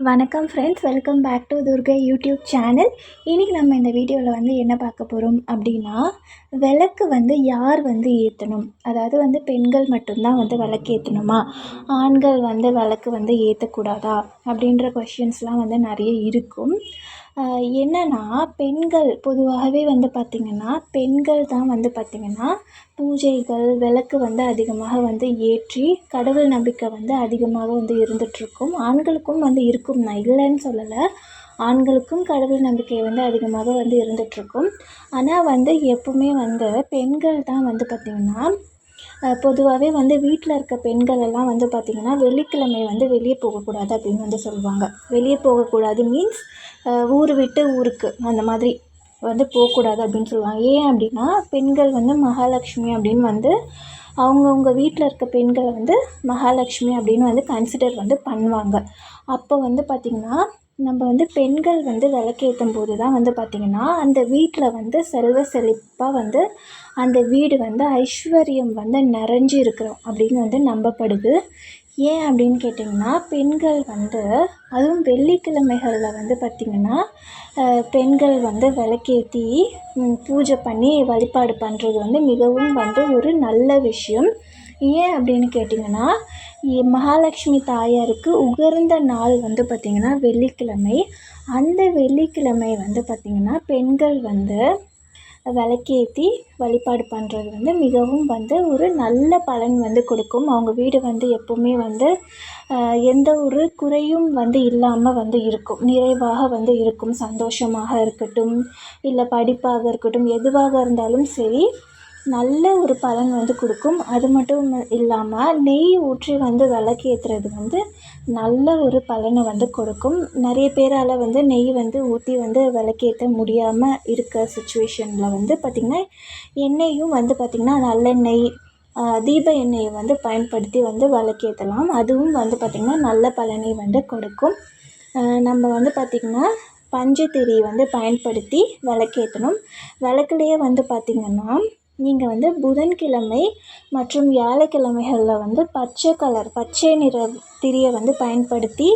வணக்கம் friends welcome back to Durga YouTube channel இன்றைக்கி நம்ம இந்த வீடியோவில் வந்து என்ன பார்க்க போகிறோம் அப்படின்னா விளக்கு வந்து யார் வந்து ஏற்றணும் அதாவது வந்து பெண்கள் மட்டும்தான் வந்து விளக்கு ஏற்றணுமா ஆண்கள் வந்து விளக்கு வந்து ஏற்றக்கூடாதா அப்படின்ற கொஷின்ஸ்லாம் வந்து நிறைய இருக்கும். என்னென்னா பெண்கள் பொதுவாகவே வந்து பார்த்திங்கன்னா பெண்கள் தான் வந்து பார்த்திங்கன்னா பூஜைகள் விளக்கு வந்து அதிகமாக வந்து ஏற்றி கடவுள் நம்பிக்கை வந்து அதிகமாக வந்து இருந்துகிட்ருக்கும் ஆண்களுக்கும் வந்து இருக்கும். நான் இல்லைன்னு சொல்லலை. ஆண்களுக்கும் கடவுள் நம்பிக்கை வந்து அதிகமாக வந்து இருந்துகிட்ருக்கும் ஆனால் வந்து எப்பவுமே வந்து பெண்கள் தான் வந்து பார்த்திங்கன்னா பொதுவாகவே வந்து வீட்டில் இருக்க பெண்கள் எல்லாம் வந்து பார்த்திங்கன்னா வெள்ளிக்கிழமை வந்து வெளியே போகக்கூடாது அப்படின்னு வந்து சொல்லுவாங்க. வெளியே போகக்கூடாது மீன்ஸ் ஊர் விட்டு ஊருக்கு அந்த மாதிரி வந்து போகக்கூடாது அப்படின்னு சொல்லுவாங்க. ஏன் அப்படின்னா பெண்கள் வந்து மகாலட்சுமி அப்படின்னு வந்து அவங்கவுங்க வீட்டில் இருக்க பெண்களை வந்து மகாலட்சுமி அப்படின்னு வந்து கன்சிடர் வந்து பண்ணுவாங்க. அப்போ வந்து பார்த்திங்கன்னா நம்ம வந்து பெண்கள் வந்து விளக்கேற்றும் போது தான் வந்து பார்த்திங்கன்னா அந்த வீட்டில் வந்து செல்வ செழிப்பாக வந்து அந்த வீடு வந்து ஐஸ்வர்யம் வந்து நிறைஞ்சு இருக்கிறோம் அப்படின்னு வந்து நம்பப்படுது. ஏன் அப்படின்னு கேட்டிங்கன்னா பெண்கள் வந்து அதுவும் வெள்ளிக்கிழமைகளில் வந்து பார்த்திங்கன்னா பெண்கள் வந்து விளக்கேத்தி பூஜை பண்ணி வழிபாடு பண்ணுறது வந்து மிகவும் வந்து ஒரு நல்ல விஷயம். ஏன் அப்படின்னு கேட்டிங்கன்னா மகாலட்சுமி தாயாருக்கு உகர்ந்த நாள் வந்து பார்த்திங்கன்னா வெள்ளிக்கிழமை. அந்த வெள்ளிக்கிழமை வந்து பார்த்திங்கன்னா பெண்கள் வந்து விளக்கேற்றி வழிபாடு பண்ணுறது வந்து மிகவும் வந்து ஒரு நல்ல பலன் வந்து கொடுக்கும். அவங்க வீடு வந்து எப்போவுமே வந்து எந்த ஒரு குறையும் வந்து இல்லாமல் வந்து இருக்கும். நிறைவாக வந்து இருக்கும். சந்தோஷமாக இருக்கட்டும் இல்லை படிப்பாக இருக்கட்டும் எதுவாக இருந்தாலும் சரி நல்ல ஒரு பலன் வந்து கொடுக்கும். அது மட்டும் இல்லாமல் நெய் ஊற்றி வந்து விளக்கேத்துறது வந்து நல்ல ஒரு பலனை வந்து கொடுக்கும். நிறைய பேரால் வந்து நெய் வந்து ஊற்றி வந்து விளக்கேற்ற முடியாமல் இருக்க சுச்சுவேஷனில் வந்து பார்த்திங்கன்னா எண்ணெயும் வந்து பார்த்திங்கன்னா நல்லெண்ணெய் தீப எண்ணெயை வந்து பயன்படுத்தி வந்து விளக்கேற்றலாம் அதுவும் வந்து பார்த்திங்கன்னா நல்ல பலனை வந்து கொடுக்கும். நம்ம வந்து பார்த்திங்கன்னா பஞ்சத்திரி வந்து பயன்படுத்தி விளக்கேற்றணும் விளக்குலேயே வந்து பார்த்திங்கன்னா நீங்கள் வந்து புதன்கிழமை மற்றும் வியாழக்கிழமைகளில் வந்து பச்சை கலர் பச்சை நிற திரியை வந்து பயன்படுத்தி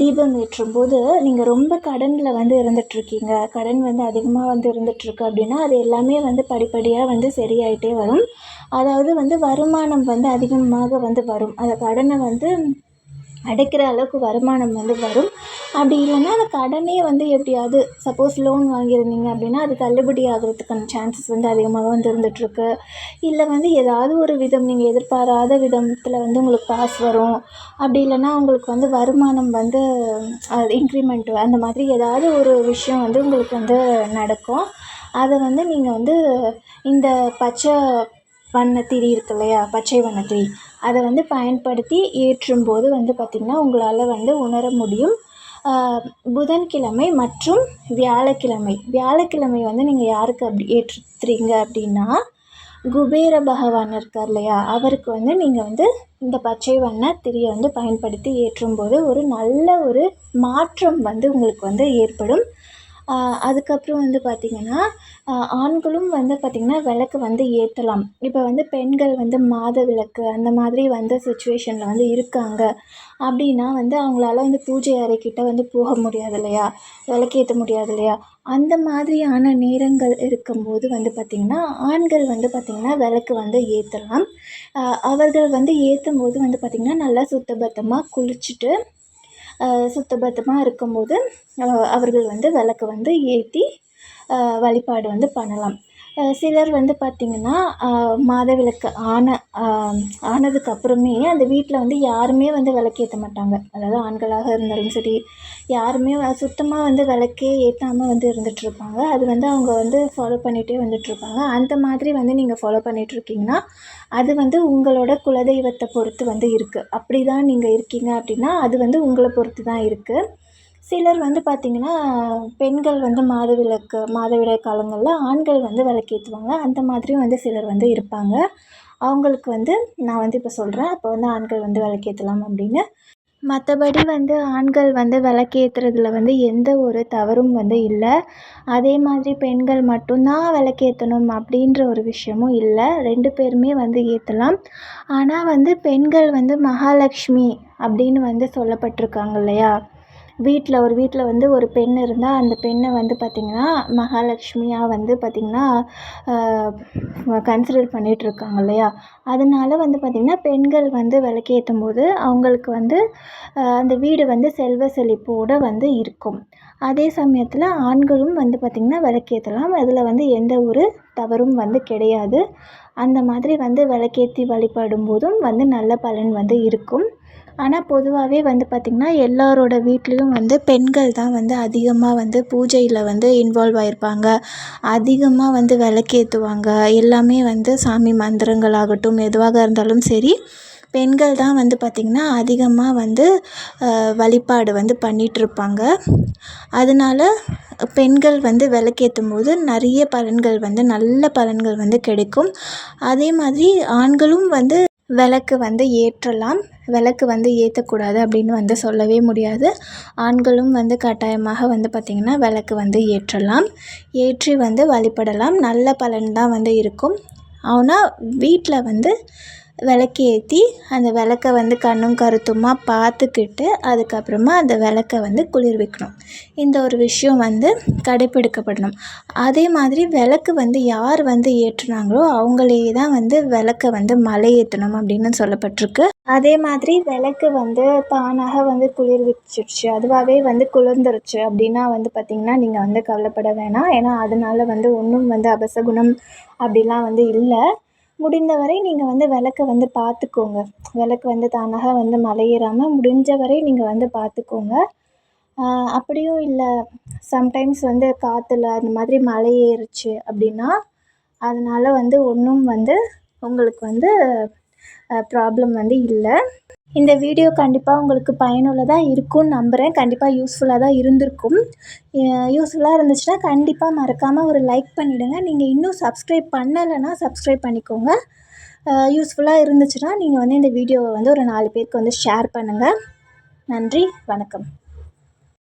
தீபம் ஏற்றும் போது நீங்கள் ரொம்ப கடனில் வந்து இருந்துகிட்ருக்கீங்க கடன் வந்து அதிகமாக வந்து இருந்துகிட்ருக்கு அப்படின்னா அது எல்லாமே வந்து படிப்படியாக வந்து சரியாயிட்டே வரும். அதாவது வந்து வருமானம் வந்து அதிகமாக வந்து வரும். அந்த கடனை வந்து அடைக்கிற அளவுக்கு வருமானம் வந்து வரும். அப்படி இல்லைன்னா அந்த கடனே வந்து எப்படியாவது சப்போஸ் லோன் வாங்கியிருந்தீங்க அப்படின்னா அது தள்ளுபடி ஆகிறதுக்கான சான்சஸ் வந்து அதிகமாக வந்து இருந்துகிட்ருக்கு இல்லை வந்து ஏதாவது ஒரு விதம் நீங்கள் எதிர்பாராத விதத்தில் வந்து உங்களுக்கு காசு வரும். அப்படி இல்லைன்னா உங்களுக்கு வந்து வருமானம் வந்து இன்க்ரிமெண்ட் அந்த மாதிரி ஏதாவது ஒரு விஷயம் வந்து உங்களுக்கு வந்து நடக்கும். அதை வந்து நீங்கள் வந்து இந்த பச்சை வண்ணத்திரி இருக்கு இல்லையா பச்சை வண்ணத்திரி. அதை வந்து பயன்படுத்தி ஏற்றும் போது வந்து பார்த்திங்கன்னா உங்களால் வந்து உணர முடியும். புதன்கிழமை மற்றும் வியாழக்கிழமை. வியாழக்கிழமை வந்து நீங்கள் யாருக்கு அப்படி ஏற்றுறீங்க அப்படின்னா குபேர பகவான் இருக்கார் இல்லையா? அவருக்கு வந்து நீங்கள் வந்து இந்த பச்சை வண்ண திரியை வந்து பயன்படுத்தி ஏற்றும் போது ஒரு நல்ல ஒரு மாற்றம் வந்து உங்களுக்கு வந்து ஏற்படும். அதுக்கப்புறம் வந்து பார்த்திங்கன்னா ஆண்களும் வந்து பார்த்திங்கன்னா விளக்கு வந்து ஏற்றலாம் இப்போ வந்து பெண்கள் வந்து மாத விளக்கு அந்த மாதிரி வந்த சுச்சுவேஷனில் வந்து இருக்காங்க. அப்படின்னா வந்து அவங்களால வந்து பூஜை அறைக்கிட்ட வந்து போக முடியாது இல்லையா? விளக்கேற்ற முடியாது இல்லையா? அந்த மாதிரியான நேரங்கள் இருக்கும்போது வந்து பார்த்திங்கன்னா ஆண்கள் வந்து பார்த்திங்கன்னா விளக்கு வந்து ஏற்றலாம் அவர்கள் வந்து ஏற்றும் போது வந்து பார்த்திங்கன்னா நல்லா சுத்தபத்தமாக குளிச்சுட்டு சுத்தபத்தமாக இருக்கும்போது அவர்கள் வந்து விளக்கு வந்து ஏற்றி வழிபாடு வந்து பண்ணலாம். சிலர் வந்து பார்த்திங்கன்னா மாதவிலக்கு ஆன ஆனதுக்கு அப்புறமே அந்த வீட்டில் வந்து யாருமே வந்து விளக்கேற்ற மாட்டாங்க. அதாவது ஆண்களாக இருந்தாலும் சரி யாருமே சுத்தமாக வந்து விளக்கே ஏற்றாமல் வந்து இருந்துகிட்ருப்பாங்க அது வந்து அவங்க வந்து ஃபாலோ பண்ணிகிட்டே வந்துட்டுருப்பாங்க அந்த மாதிரி வந்து நீங்கள் ஃபாலோ பண்ணிகிட்ருக்கீங்கன்னா அது வந்து உங்களோட குலதெய்வத்தை பொறுத்து வந்து இருக்குது அப்படி தான் நீங்கள் இருக்கீங்க அப்படின்னா அது வந்து உங்களை பொறுத்து தான் இருக்குது சிலர் வந்து பார்த்திங்கன்னா பெண்கள் வந்து மாதவிலக்கு மாதவிடாய் காலங்களில் ஆண்கள் வந்து விளக்கேற்றுவாங்க அந்த மாதிரியும் வந்து சிலர் வந்து இருப்பாங்க. அவங்களுக்கு வந்து நான் வந்து இப்போ சொல்கிறேன் அப்போ வந்து ஆண்கள் வந்து விளக்கேற்றலாம் அப்படின்னு. மற்றபடி வந்து ஆண்கள் வந்து விளக்கேத்துறதுல வந்து எந்த ஒரு தவறும் வந்து இல்லை. அதே மாதிரி பெண்கள் மட்டும்தான் விளக்கேற்றணும் அப்படின்ற ஒரு விஷயமும் இல்லை. ரெண்டு பேருமே வந்து ஏற்றலாம் ஆனால் வந்து பெண்கள் வந்து மகாலட்சுமி அப்படின்னு வந்து சொல்லப்பட்டிருக்காங்க இல்லையா? வீட்டில் ஒரு வீட்டில் வந்து ஒரு பெண் இருந்தால் அந்த பெண்ணை வந்து பார்த்திங்கன்னா மகாலட்சுமியாக வந்து பார்த்திங்கன்னா கன்சிடர் பண்ணிகிட்ருக்காங்க இல்லையா? அதனால வந்து பார்த்திங்கன்னா பெண்கள் வந்து விளக்கேற்றும் போது அவங்களுக்கு வந்து அந்த வீடு வந்து செல்வ செழிப்போடு வந்து இருக்கும். அதே சமயத்தில் ஆண்களும் வந்து பார்த்திங்கன்னா விளக்கேற்றலாம் அதில் வந்து எந்த ஒரு தவறும் வந்து கிடையாது. அந்த மாதிரி வந்து விளக்கேற்றி வழிபடும் போதும் வந்து நல்ல பலன் வந்து இருக்கும். ஆனால் பொதுவாகவே வந்து பார்த்திங்கன்னா எல்லாரோட வீட்லேயும் வந்து பெண்கள் தான் வந்து அதிகமாக வந்து பூஜையில் வந்து இன்வால்வ் ஆகிருப்பாங்க அதிகமாக வந்து விளக்கேற்றுவாங்க எல்லாமே வந்து சாமி மந்திரங்கள் ஆகட்டும் எதுவாக இருந்தாலும் சரி பெண்கள் தான் வந்து பார்த்திங்கன்னா அதிகமாக வந்து வழிபாடு வந்து பண்ணிகிட்ருப்பாங்க அதனால பெண்கள் வந்து விளக்கேற்றும் போது நிறைய பலன்கள் வந்து நல்ல பலன்கள் வந்து கிடைக்கும். அதே மாதிரி ஆண்களும் வந்து விளக்கு வந்து ஏற்றலாம். விளக்கு வந்து ஏற்றக்கூடாது அப்படின்னு வந்து சொல்லவே முடியாது. ஆண்களும் வந்து கட்டாயமாக வந்து பார்த்திங்கன்னா விளக்கு வந்து ஏற்றலாம். ஏற்றி வந்து வழிபடலாம். நல்ல பலன் தான் வந்து இருக்கும். ஆனால் வீட்டில் வந்து விளக்கு ஏற்றி அந்த விளக்க வந்து கண்ணும் கருத்துமாக பார்த்துக்கிட்டு அதுக்கப்புறமா அந்த விளக்க வந்து குளிர்விக்கணும் இந்த ஒரு விஷயம் வந்து கடைப்பிடிக்கப்படணும். அதே மாதிரி விளக்கு வந்து யார் வந்து ஏற்றுனாங்களோ அவங்களே தான் வந்து விளக்க வந்து மலை ஏற்றணும் அப்படின்னு சொல்லப்பட்டிருக்கு. அதே மாதிரி விளக்கு வந்து தானாக வந்து குளிர்விச்சிருச்சு அதுவாகவே வந்து குளிர்ந்துருச்சு அப்படின்னா வந்து பார்த்திங்கன்னா நீங்கள் வந்து கவலைப்பட வேணாம். ஏன்னா அதனால வந்து ஒன்றும் வந்து அபசகுணம் அப்படிலாம் வந்து இல்லை. முடிந்தவரை நீங்கள் வந்து விளக்க வந்து பார்த்துக்கோங்க. விளக்கு வந்து தானாக வந்து மலையேறாமல் முடிஞ்சவரை முடிஞ்ச நீங்கள் வந்து பார்த்துக்கோங்க. அப்படியும் இல்லை சம்டைம்ஸ் வந்து காற்றுல அந்த மாதிரி மலை ஏறுச்சு அப்படின்னா அதனால் வந்து ஒன்றும் வந்து உங்களுக்கு வந்து ப்ராப்ளம் வந்து இல்லை. இந்த வீடியோ கண்டிப்பாக உங்களுக்கு பயனுள்ளதாக இருக்கும்னு நம்புகிறேன் கண்டிப்பாக யூஸ்ஃபுல்லாக தான் இருந்திருக்கும். யூஸ்ஃபுல்லாக இருந்துச்சுன்னா கண்டிப்பாக மறக்காமல் ஒரு லைக் பண்ணிவிடுங்க நீங்கள் இன்னும் சப்ஸ்கிரைப் பண்ணலைன்னா சப்ஸ்கிரைப் பண்ணிக்கோங்க. யூஸ்ஃபுல்லாக இருந்துச்சுன்னா நீங்கள் வந்து இந்த வீடியோவை வந்து ஒரு நாலு பேருக்கு வந்து ஷேர் பண்ணுங்கள் நன்றி வணக்கம்.